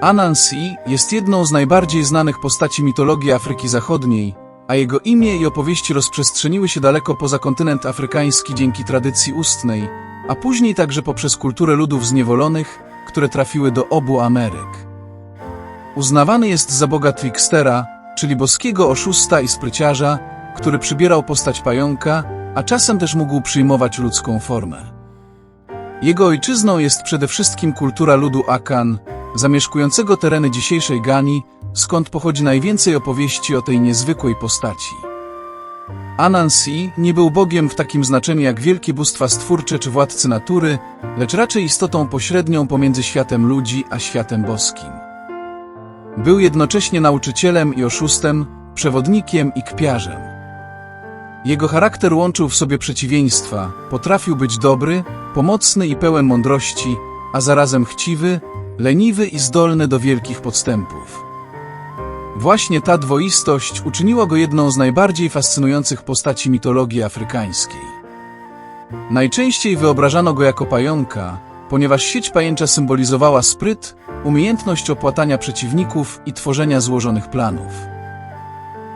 Anansi jest jedną z najbardziej znanych postaci mitologii Afryki Zachodniej, a jego imię i opowieści rozprzestrzeniły się daleko poza kontynent afrykański dzięki tradycji ustnej, a później także poprzez kulturę ludów zniewolonych, które trafiły do obu Ameryk. Uznawany jest za boga Trickstera, czyli boskiego oszusta i spryciarza, który przybierał postać pająka, a czasem też mógł przyjmować ludzką formę. Jego ojczyzną jest przede wszystkim kultura ludu Akan, zamieszkującego tereny dzisiejszej Gani, skąd pochodzi najwięcej opowieści o tej niezwykłej postaci. Anansi nie był bogiem w takim znaczeniu jak wielkie bóstwa stwórcze czy władcy natury, lecz raczej istotą pośrednią pomiędzy światem ludzi a światem boskim. Był jednocześnie nauczycielem i oszustem, przewodnikiem i kpiarzem. Jego charakter łączył w sobie przeciwieństwa, potrafił być dobry, pomocny i pełen mądrości, a zarazem chciwy, leniwy i zdolny do wielkich podstępów. Właśnie ta dwoistość uczyniła go jedną z najbardziej fascynujących postaci mitologii afrykańskiej. Najczęściej wyobrażano go jako pająka, ponieważ sieć pajęcza symbolizowała spryt, umiejętność opłatania przeciwników i tworzenia złożonych planów.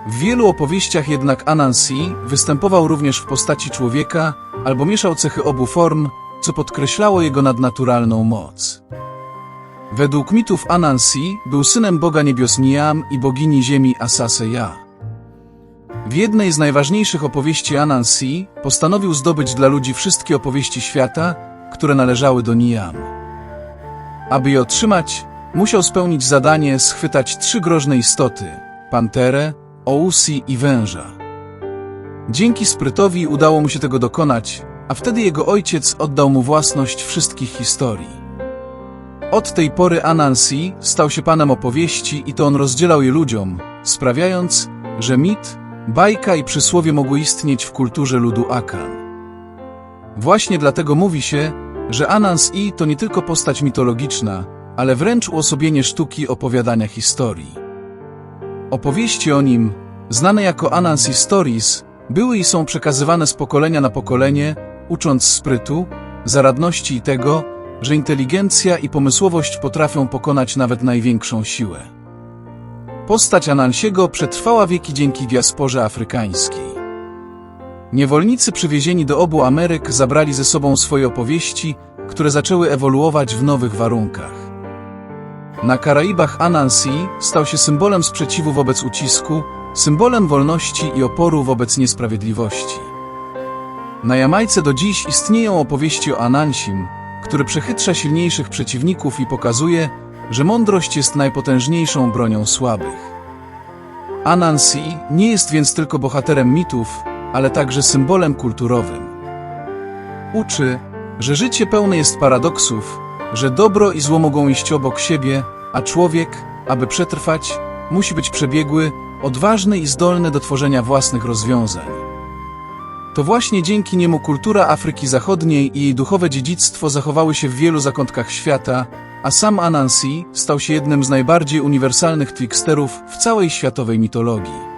W wielu opowieściach jednak Anansi występował również w postaci człowieka albo mieszał cechy obu form, co podkreślało jego nadnaturalną moc. Według mitów Anansi był synem boga niebios Niam i bogini ziemi Asase Ja. W jednej z najważniejszych opowieści Anansi postanowił zdobyć dla ludzi wszystkie opowieści świata, które należały do Niam. Aby je otrzymać, musiał spełnić zadanie schwytać trzy groźne istoty – panterę, ousi i węża. Dzięki sprytowi udało mu się tego dokonać, a wtedy jego ojciec oddał mu własność wszystkich historii. Od tej pory Anansi stał się panem opowieści i to on rozdzielał je ludziom, sprawiając, że mit, bajka i przysłowie mogły istnieć w kulturze ludu Akan. Właśnie dlatego mówi się, że Anansi to nie tylko postać mitologiczna, ale wręcz uosobienie sztuki opowiadania historii. Opowieści o nim, znane jako Anansi Stories, były i są przekazywane z pokolenia na pokolenie, ucząc sprytu, zaradności i tego, że inteligencja i pomysłowość potrafią pokonać nawet największą siłę. Postać Anansiego przetrwała wieki dzięki diasporze afrykańskiej. Niewolnicy przywiezieni do obu Ameryk zabrali ze sobą swoje opowieści, które zaczęły ewoluować w nowych warunkach. Na Karaibach Anansi stał się symbolem sprzeciwu wobec ucisku, symbolem wolności i oporu wobec niesprawiedliwości. Na Jamajce do dziś istnieją opowieści o Anansim, który przechytrza silniejszych przeciwników i pokazuje, że mądrość jest najpotężniejszą bronią słabych. Anansi nie jest więc tylko bohaterem mitów, ale także symbolem kulturowym. Uczy, że życie pełne jest paradoksów, że dobro i zło mogą iść obok siebie, a człowiek, aby przetrwać, musi być przebiegły, odważny i zdolny do tworzenia własnych rozwiązań. To właśnie dzięki niemu kultura Afryki Zachodniej i jej duchowe dziedzictwo zachowały się w wielu zakątkach świata, a sam Anansi stał się jednym z najbardziej uniwersalnych tricksterów w całej światowej mitologii.